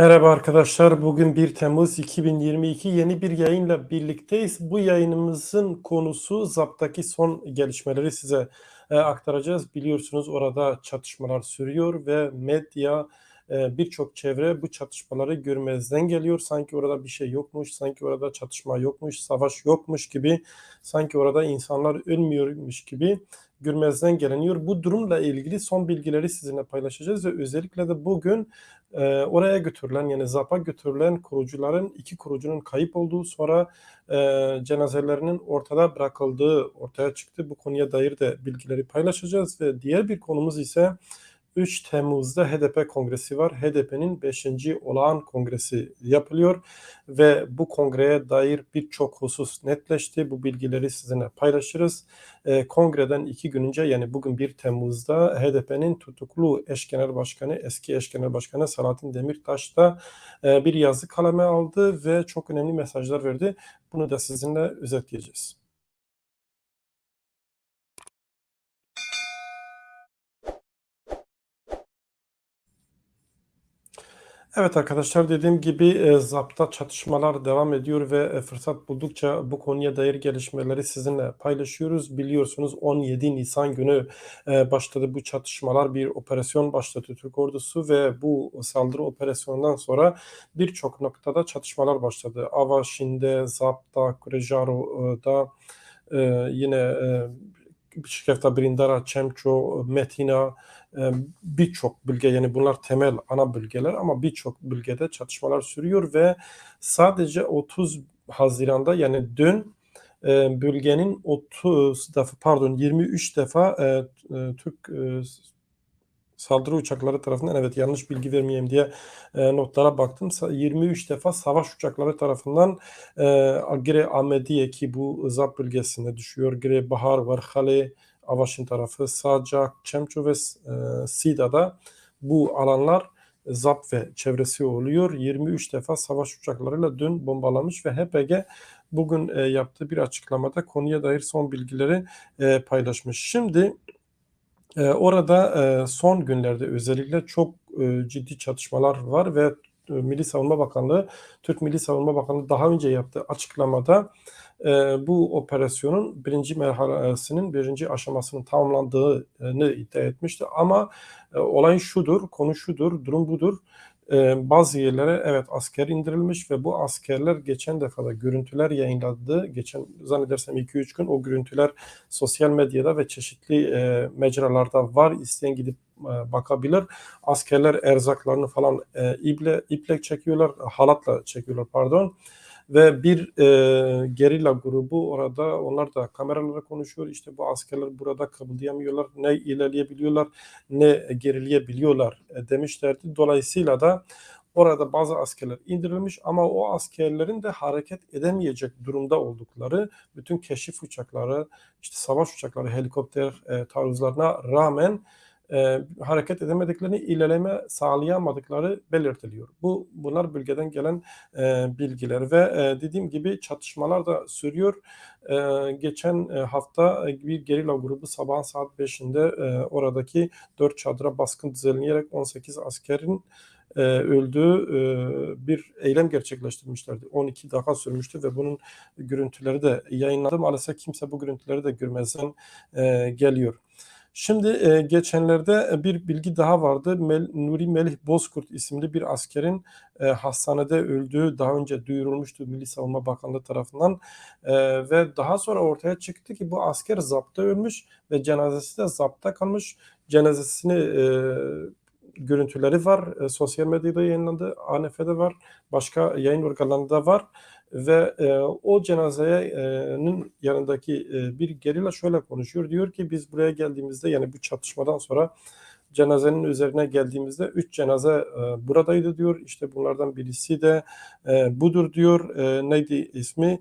Merhaba arkadaşlar. Bugün 1 Temmuz 2022 yeni bir yayınla birlikteyiz. Bu yayınımızın konusu ZAP'taki son gelişmeleri size e, aktaracağız. Biliyorsunuz orada çatışmalar sürüyor ve medya birçok çevre bu çatışmaları görmezden geliyor. Sanki orada bir şey yokmuş, sanki orada çatışma yokmuş, savaş yokmuş gibi, sanki orada insanlar ölmüyormuş gibi görmezden geliniyor. Bu durumla ilgili son bilgileri sizinle paylaşacağız ve özellikle de bugün e, oraya götürülen yani ZAP'a götürülen kurucuların iki kurucunun kayıp olduğu sonra e, cenazelerinin ortada bırakıldığı ortaya çıktı. Bu konuya dair de bilgileri paylaşacağız ve diğer bir konumuz ise 3 Temmuz'da HDP kongresi var. HDP'nin 5. olağan kongresi yapılıyor ve bu kongreye dair birçok husus netleşti. Bu bilgileri sizinle paylaşırız. E, kongreden iki gün önce yani bugün 1 Temmuz'da HDP'nin tutuklu eş genel başkanı, eski eş genel başkanı Selahattin Demirtaş da e, bir yazı kaleme aldı ve çok önemli mesajlar verdi. Bunu da sizinle özetleyeceğiz. Evet arkadaşlar dediğim gibi e, ZAP'ta çatışmalar devam ediyor ve e, fırsat buldukça bu konuya dair gelişmeleri sizinle paylaşıyoruz. Biliyorsunuz 17 Nisan günü e, başladı bu çatışmalar. Bir operasyon başladı Türk ordusu ve bu saldırı operasyonundan sonra birçok noktada çatışmalar başladı. Avaşin'de, ZAP'ta, Kurejaro'da e, yine e, Şirkefta Brindara, Çemço, Metina birçok bölge yani bunlar temel ana bölgeler ama birçok bölgede çatışmalar sürüyor ve sadece 30 Haziran'da yani dün bölgenin 30 defa pardon 23 defa Türk saldırı uçakları tarafından evet yanlış bilgi vermeyeyim diye notlara baktım. 23 defa savaş uçakları tarafından e, Gire Ahmediye ki bu Zap bölgesinde düşüyor. Gire Bahar var, Hale, Avaşin tarafı, Sacak, Çemço ve e, Sida'da bu alanlar ZAP ve çevresi oluyor. 23 defa savaş uçaklarıyla dün bombalamış ve HPG bugün e, yaptığı bir açıklamada konuya dair son bilgileri e, paylaşmış. Şimdi e, orada e, son günlerde özellikle çok e, ciddi çatışmalar var ve e, Milli Savunma Bakanlığı, Türk Milli Savunma Bakanlığı daha önce yaptığı açıklamada e, bu operasyonun birinci merhalesinin birinci aşamasının tamamlandığını iddia etmişti. Ama e, olay şudur, konu şudur, durum budur. Ee, bazı yerlere evet asker indirilmiş ve bu askerler geçen defada görüntüler yayınladı. Geçen zannedersem 2-3 gün o görüntüler sosyal medyada ve çeşitli e, mecralarda var. İsteyen gidip e, bakabilir. Askerler erzaklarını falan e, iple, iple çekiyorlar, halatla çekiyorlar pardon ve bir e, gerilla grubu orada onlar da kameralara konuşuyor. İşte bu askerler burada kıpırdayamıyorlar. Ne ilerleyebiliyorlar ne gerileyebiliyorlar e, demişlerdi. Dolayısıyla da orada bazı askerler indirilmiş ama o askerlerin de hareket edemeyecek durumda oldukları bütün keşif uçakları, işte savaş uçakları, helikopter e, taarruzlarına rağmen e, hareket edemediklerini, ilerleme sağlayamadıkları belirtiliyor. Bu bunlar bölgeden gelen e, bilgiler ve e, dediğim gibi çatışmalar da sürüyor. E, geçen e, hafta bir gerilla grubu sabah saat 5'inde e, oradaki 4 çadıra baskın düzenleyerek 18 askerin e, öldüğü e, bir eylem gerçekleştirmişlerdi. 12 dakika sürmüştü ve bunun görüntüleri de yayınlandı. Maalesef kimse bu görüntüleri de görmezden e, geliyor. Şimdi e, geçenlerde bir bilgi daha vardı. Mel, Nuri Melih Bozkurt isimli bir askerin e, hastanede öldüğü daha önce duyurulmuştu Milli Savunma Bakanlığı tarafından e, ve daha sonra ortaya çıktı ki bu asker zapta ölmüş ve cenazesi de zapta kalmış. Cenazesini e, görüntüleri var. E, sosyal medyada yayınlandı. ANF'de var. Başka yayın organlarında var ve e, o cenazenin yanındaki e, bir gerilla şöyle konuşuyor. Diyor ki biz buraya geldiğimizde yani bu çatışmadan sonra cenazenin üzerine geldiğimizde üç cenaze e, buradaydı diyor. İşte bunlardan birisi de e, budur diyor. E, neydi ismi?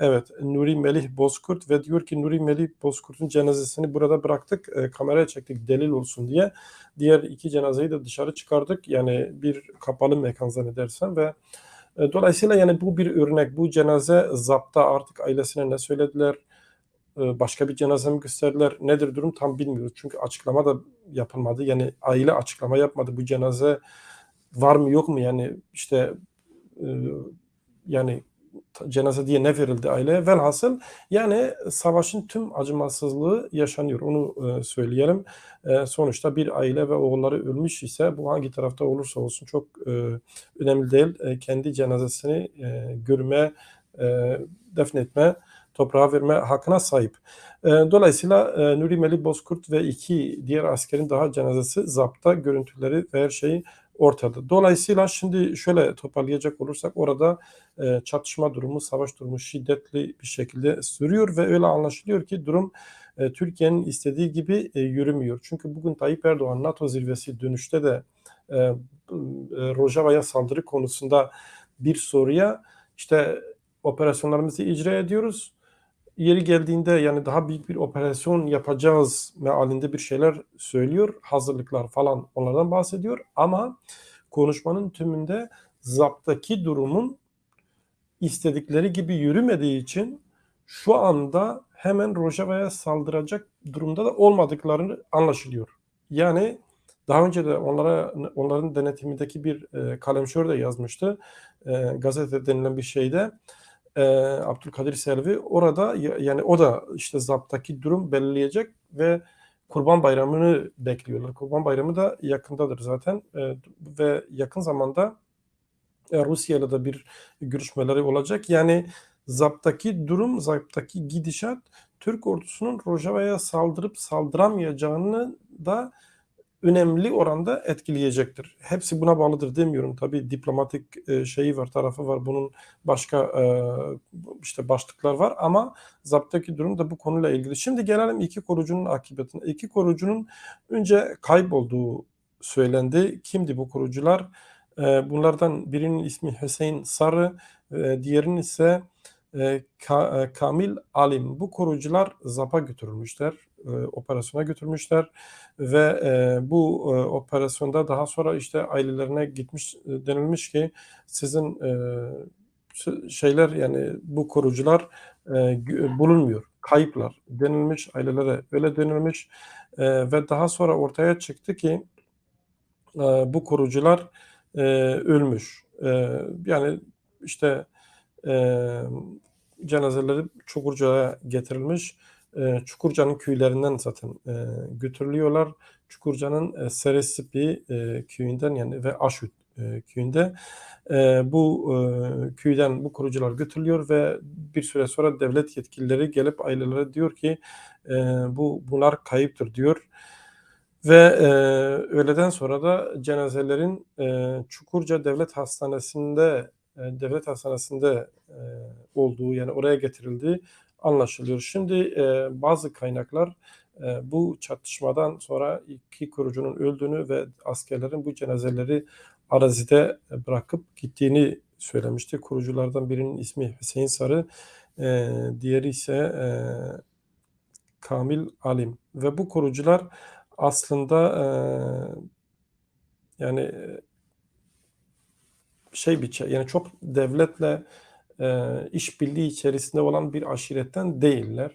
Evet, Nuri Melih Bozkurt ve diyor ki Nuri Melih Bozkurt'un cenazesini burada bıraktık, e, kameraya çektik delil olsun diye. Diğer iki cenazeyi de dışarı çıkardık. Yani bir kapalı mekan zannedersem ve e, dolayısıyla yani bu bir örnek. Bu cenaze zapta artık ailesine ne söylediler? E, başka bir cenaze mi gösterdiler? Nedir durum tam bilmiyoruz. Çünkü açıklama da yapılmadı. Yani aile açıklama yapmadı. Bu cenaze var mı yok mu yani işte e, yani cenaze diye ne verildi aileye? Velhasıl yani savaşın tüm acımasızlığı yaşanıyor. Onu e, söyleyelim. E, sonuçta bir aile ve oğulları ölmüş ise bu hangi tarafta olursa olsun çok e, önemli değil. Kendi cenazesini görme, defnetme, toprağa verme hakkına sahip. Dolayısıyla Nuri Melih Bozkurt ve iki diğer askerin daha cenazesi zapta görüntüleri ve her şeyi ortada. Dolayısıyla şimdi şöyle toparlayacak olursak orada e, çatışma durumu, savaş durumu şiddetli bir şekilde sürüyor ve öyle anlaşılıyor ki durum e, Türkiye'nin istediği gibi e, yürümüyor. Çünkü bugün Tayyip Erdoğan NATO zirvesi dönüşte de e, e, Rojava'ya saldırı konusunda bir soruya işte operasyonlarımızı icra ediyoruz yeri geldiğinde yani daha büyük bir operasyon yapacağız mealinde bir şeyler söylüyor. Hazırlıklar falan onlardan bahsediyor. Ama konuşmanın tümünde zaptaki durumun istedikleri gibi yürümediği için şu anda hemen Rojava'ya saldıracak durumda da olmadıklarını anlaşılıyor. Yani daha önce de onlara onların denetimindeki bir e, kalemşör de yazmıştı. E, gazete denilen bir şeyde e, Abdülkadir Selvi orada yani o da işte zaptaki durum belirleyecek ve Kurban Bayramı'nı bekliyorlar. Kurban Bayramı da yakındadır zaten e, ve yakın zamanda e, Rusya'yla da bir görüşmeleri olacak. Yani zaptaki durum, zaptaki gidişat Türk ordusunun Rojava'ya saldırıp saldıramayacağını da önemli oranda etkileyecektir. Hepsi buna bağlıdır demiyorum. Tabii diplomatik e, şeyi var, tarafı var. Bunun başka e, işte başlıklar var ama zaptaki durum da bu konuyla ilgili. Şimdi gelelim iki korucunun akıbetine. İki korucunun önce kaybolduğu söylendi. Kimdi bu korucular? E, bunlardan birinin ismi Hüseyin Sarı, diğerinin ise Kamil Alim. Bu korucular ZAP'a götürülmüşler e, operasyona götürmüşler ve e, bu e, operasyonda daha sonra işte ailelerine gitmiş e, denilmiş ki sizin e, şeyler yani bu korucular e, bulunmuyor. Kayıplar denilmiş ailelere öyle denilmiş e, ve daha sonra ortaya çıktı ki e, bu korucular e, ölmüş. E, yani işte e, cenazeleri Çukurca'ya getirilmiş e, Çukurca'nın köylerinden zaten e, götürülüyorlar. Çukurca'nın e, Seresipi e, köyünden yani ve Aşut e, köyünde e, bu e, köyden bu kurucular götürülüyor ve bir süre sonra devlet yetkilileri gelip ailelere diyor ki e, bu bunlar kayıptır diyor. Ve e, öğleden sonra da cenazelerin e, Çukurca Devlet Hastanesi'nde devlet hastanesinde e, olduğu yani oraya getirildiği anlaşılıyor. Şimdi e, bazı kaynaklar e, bu çatışmadan sonra iki kurucunun öldüğünü ve askerlerin bu cenazeleri arazide bırakıp gittiğini söylemişti. Kuruculardan birinin ismi Hüseyin Sarı, e, diğeri ise e, Kamil Alim ve bu kurucular aslında e, yani şey bir yani çok devletle e, işbirliği içerisinde olan bir aşiretten değiller.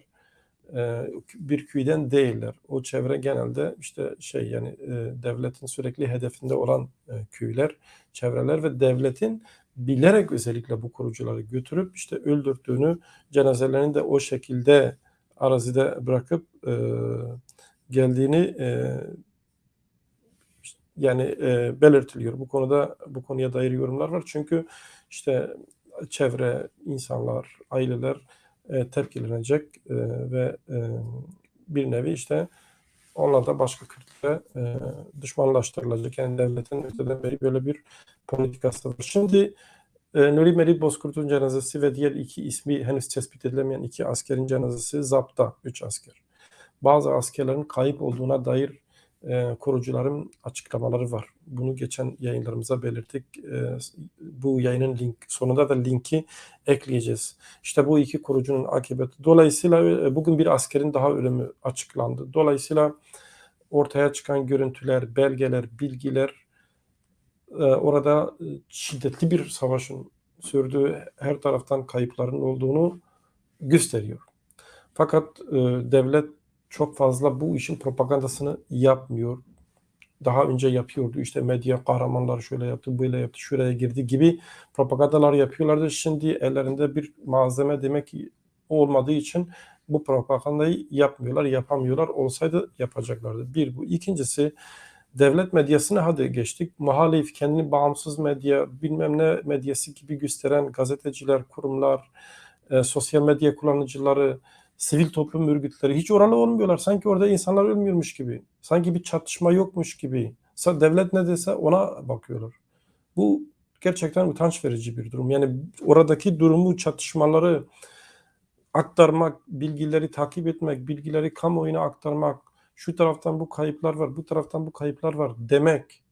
E, bir köyden değiller. O çevre genelde işte şey yani e, devletin sürekli hedefinde olan e, köyler, çevreler ve devletin bilerek özellikle bu kurucuları götürüp işte öldürdüğünü, cenazelerini de o şekilde arazide bırakıp e, geldiğini e, yani e, belirtiliyor. Bu konuda bu konuya dair yorumlar var. Çünkü işte çevre, insanlar, aileler e, tepkilenecek e, ve e, bir nevi işte onlar da başka Kürtlere e, düşmanlaştırılacak. Yani devletin öteden beri böyle bir politikası var. Şimdi e, Nuri Meri Bozkurt'un cenazesi ve diğer iki ismi henüz tespit edilemeyen iki askerin cenazesi zapta, üç asker. Bazı askerlerin kayıp olduğuna dair e, kurucuların açıklamaları var. Bunu geçen yayınlarımıza belirttik. E, bu yayının link sonunda da linki ekleyeceğiz. İşte bu iki kurucunun akıbeti. Dolayısıyla e, bugün bir askerin daha ölümü açıklandı. Dolayısıyla ortaya çıkan görüntüler, belgeler, bilgiler e, orada e, şiddetli bir savaşın sürdüğü, her taraftan kayıpların olduğunu gösteriyor. Fakat e, devlet çok fazla bu işin propagandasını yapmıyor. daha önce yapıyordu. İşte medya kahramanları şöyle yaptı, böyle yaptı, şuraya girdi gibi propagandalar yapıyorlardı. Şimdi ellerinde bir malzeme demek olmadığı için bu propagandayı yapmıyorlar, yapamıyorlar. Olsaydı yapacaklardı. Bir bu. İkincisi devlet medyasına hadi geçtik. Muhalif, kendini bağımsız medya, bilmem ne medyası gibi gösteren gazeteciler, kurumlar, e, sosyal medya kullanıcıları, sivil toplum örgütleri hiç oralı olmuyorlar. Sanki orada insanlar ölmüyormuş gibi. Sanki bir çatışma yokmuş gibi. Devlet ne dese ona bakıyorlar. Bu gerçekten utanç verici bir durum. Yani oradaki durumu, çatışmaları aktarmak, bilgileri takip etmek, bilgileri kamuoyuna aktarmak, şu taraftan bu kayıplar var, bu taraftan bu kayıplar var demek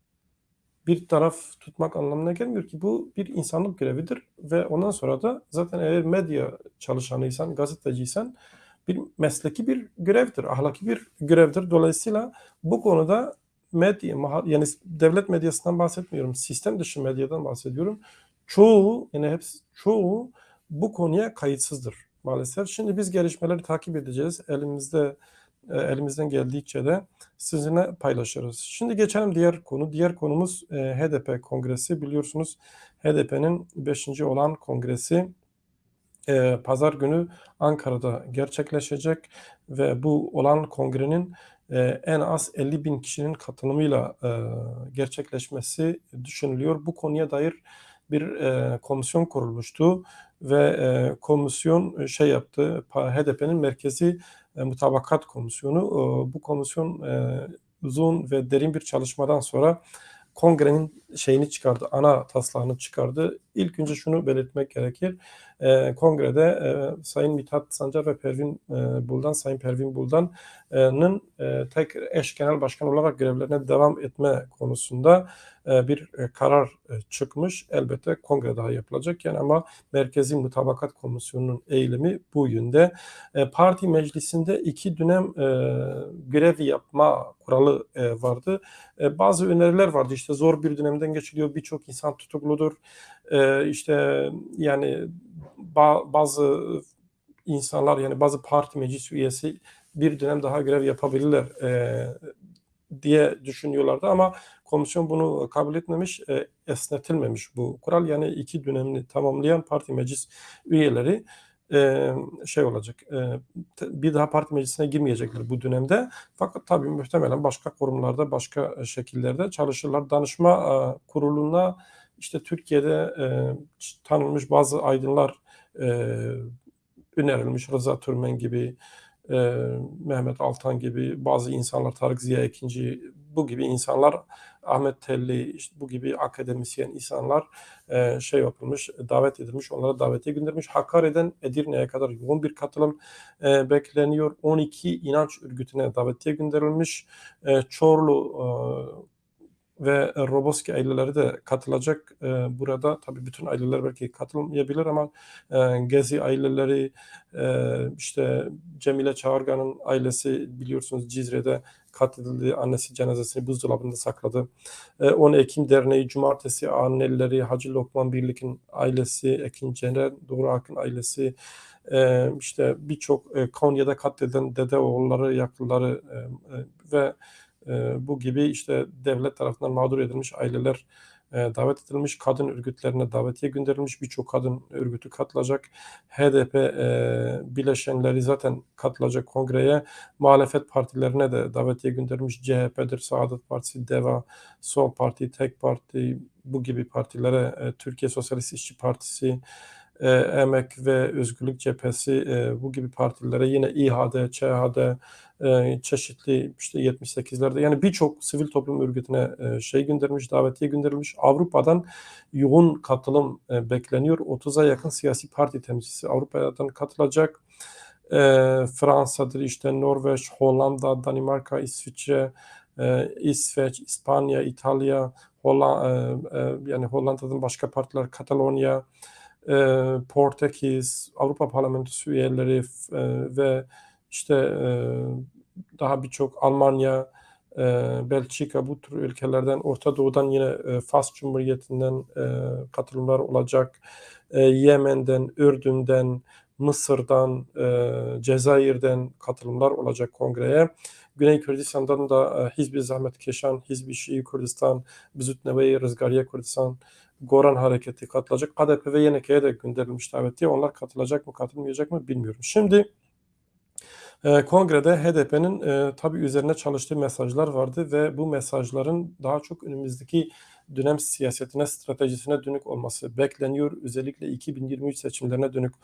bir taraf tutmak anlamına gelmiyor ki bu bir insanlık görevidir ve ondan sonra da zaten eğer medya çalışanıysan, gazeteciysen bir mesleki bir görevdir, ahlaki bir görevdir. Dolayısıyla bu konuda medya, yani devlet medyasından bahsetmiyorum, sistem dışı medyadan bahsediyorum. Çoğu, yani hepsi, çoğu bu konuya kayıtsızdır maalesef. Şimdi biz gelişmeleri takip edeceğiz. Elimizde e, elimizden geldikçe de sizinle paylaşırız. Şimdi geçelim diğer konu. Diğer konumuz e, HDP kongresi. Biliyorsunuz HDP'nin 5. olan kongresi e, pazar günü Ankara'da gerçekleşecek ve bu olan kongrenin e, en az 50 bin kişinin katılımıyla e, gerçekleşmesi düşünülüyor. Bu konuya dair bir komisyon kurulmuştu ve komisyon şey yaptı. HDP'nin merkezi mutabakat komisyonu. E, bu komisyon e, uzun ve derin bir çalışmadan sonra kongrenin şeyini çıkardı, ana taslağını çıkardı. İlk önce şunu belirtmek gerekir. E, kongrede e, Sayın Mithat Sancar ve Pervin e, Buldan, Sayın Pervin Buldan'ın e, tek eş genel başkan olarak görevlerine devam etme konusunda e, bir e, karar e, çıkmış. Elbette kongre daha yapılacak yani ama Merkezi Mutabakat Komisyonu'nun eğilimi bu yönde. E, parti meclisinde iki dönem e, görev yapma kuralı e, vardı. E, bazı öneriler vardı. İşte zor bir dönemden geçiliyor. Birçok insan tutukludur. E, işte yani bazı insanlar yani bazı parti meclis üyesi bir dönem daha görev yapabilirler e, diye düşünüyorlardı ama komisyon bunu kabul etmemiş, e, esnetilmemiş bu kural. Yani iki dönemini tamamlayan parti meclis üyeleri e, şey olacak, e, bir daha parti meclisine girmeyecekler bu dönemde. Fakat tabii muhtemelen başka kurumlarda, başka şekillerde çalışırlar. Danışma e, kuruluna işte Türkiye'de e, tanınmış bazı aydınlar önerilmiş. Rıza Türmen gibi, e, Mehmet Altan gibi bazı insanlar, Tarık Ziya Ekinci bu gibi insanlar, Ahmet Telli işte bu gibi akademisyen insanlar e, şey yapılmış, davet edilmiş, onlara davetiye göndermiş. Hakkari'den Edirne'ye kadar yoğun bir katılım e, bekleniyor. 12 inanç örgütüne davetiye gönderilmiş. E, Çorlu e, ve Roboski aileleri de katılacak e, burada. Tabii bütün aileler belki katılmayabilir ama e, Gezi aileleri, e, işte Cemile Çağırgan'ın ailesi biliyorsunuz Cizre'de katledildi. Annesi cenazesini buzdolabında sakladı. E, 10 Ekim Derneği Cumartesi Anneleri, Hacı Lokman Birlik'in ailesi, Ekin Cener, Doğru Akın ailesi, e, işte birçok e, Konya'da katledilen dede oğulları, yakınları e, e, ve bu gibi işte devlet tarafından mağdur edilmiş aileler davet edilmiş, kadın örgütlerine davetiye gönderilmiş, birçok kadın örgütü katılacak. HDP e, bileşenleri zaten katılacak kongreye. Muhalefet partilerine de davetiye gönderilmiş. CHP'dir, Saadet Partisi, DEVA, Sol Parti, Tek Parti bu gibi partilere, e, Türkiye Sosyalist İşçi Partisi, e, Emek ve Özgürlük Cephesi e, bu gibi partilere yine İHAD, ÇHD, e, çeşitli işte 78'lerde yani birçok sivil toplum örgütüne e, şey göndermiş, davetiye gönderilmiş. Avrupa'dan yoğun katılım e, bekleniyor. 30'a yakın siyasi parti temsilcisi Avrupa'dan katılacak. E, Fransa'dır işte Norveç, Hollanda, Danimarka, İsviçre, e, İsveç, İspanya, İtalya, Hollanda, yani Hollanda'dan başka partiler, Katalonya, e, Portekiz, Avrupa Parlamentosu üyeleri e, ve işte e, daha birçok Almanya, e, Belçika bu tür ülkelerden, Orta Doğu'dan yine e, Fas Cumhuriyeti'nden e, katılımlar olacak. E, Yemen'den, Ürdün'den, Mısır'dan, e, Cezayir'den katılımlar olacak kongreye. Güney Kürdistan'dan da e, Hizbi Zahmetkeşan, Hizbi Şii Kürdistan, Bizutneveyi Rızgariye Kürdistan, Goran Hareketi katılacak. KDP ve YNK'ye de gönderilmiş davetiye. Onlar katılacak mı katılmayacak mı bilmiyorum. Şimdi e, kongrede HDP'nin e, tabii üzerine çalıştığı mesajlar vardı ve bu mesajların daha çok önümüzdeki dönem siyasetine, stratejisine dönük olması bekleniyor. Özellikle 2023 seçimlerine dönük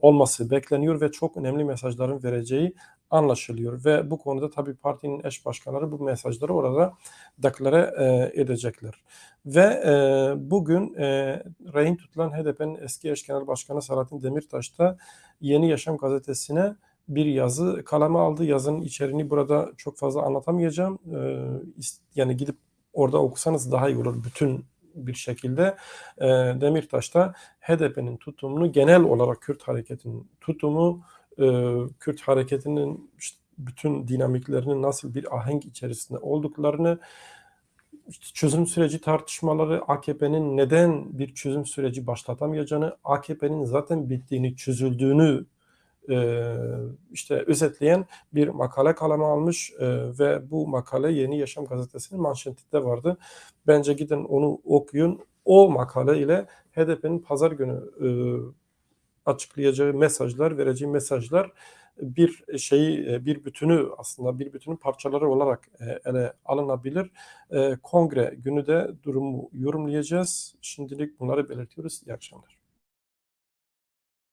olması bekleniyor ve çok önemli mesajların vereceği anlaşılıyor. Ve bu konuda tabii partinin eş başkanları bu mesajları orada deklare e, edecekler. Ve e, bugün e, rehin tutulan HDP'nin eski eş genel başkanı Selahattin Demirtaş da Yeni Yaşam gazetesine bir yazı kaleme aldı. Yazının içeriğini burada çok fazla anlatamayacağım. E, yani gidip orada okusanız daha iyi olur bütün bir şekilde. E, Demirtaş da HDP'nin tutumunu genel olarak Kürt hareketinin tutumu e, Kürt hareketinin işte bütün dinamiklerinin nasıl bir ahenk içerisinde olduklarını işte çözüm süreci tartışmaları AKP'nin neden bir çözüm süreci başlatamayacağını, AKP'nin zaten bittiğini, çözüldüğünü e, işte özetleyen bir makale kaleme almış e, ve bu makale Yeni Yaşam gazetesinin manşetinde vardı. Bence gidin onu okuyun. O makale ile HDP'nin pazar günü e, açıklayacağı mesajlar, vereceği mesajlar bir şeyi, e, bir bütünü aslında bir bütünün parçaları olarak e, ele alınabilir. E, Kongre günü de durumu yorumlayacağız. Şimdilik bunları belirtiyoruz. İyi akşamlar.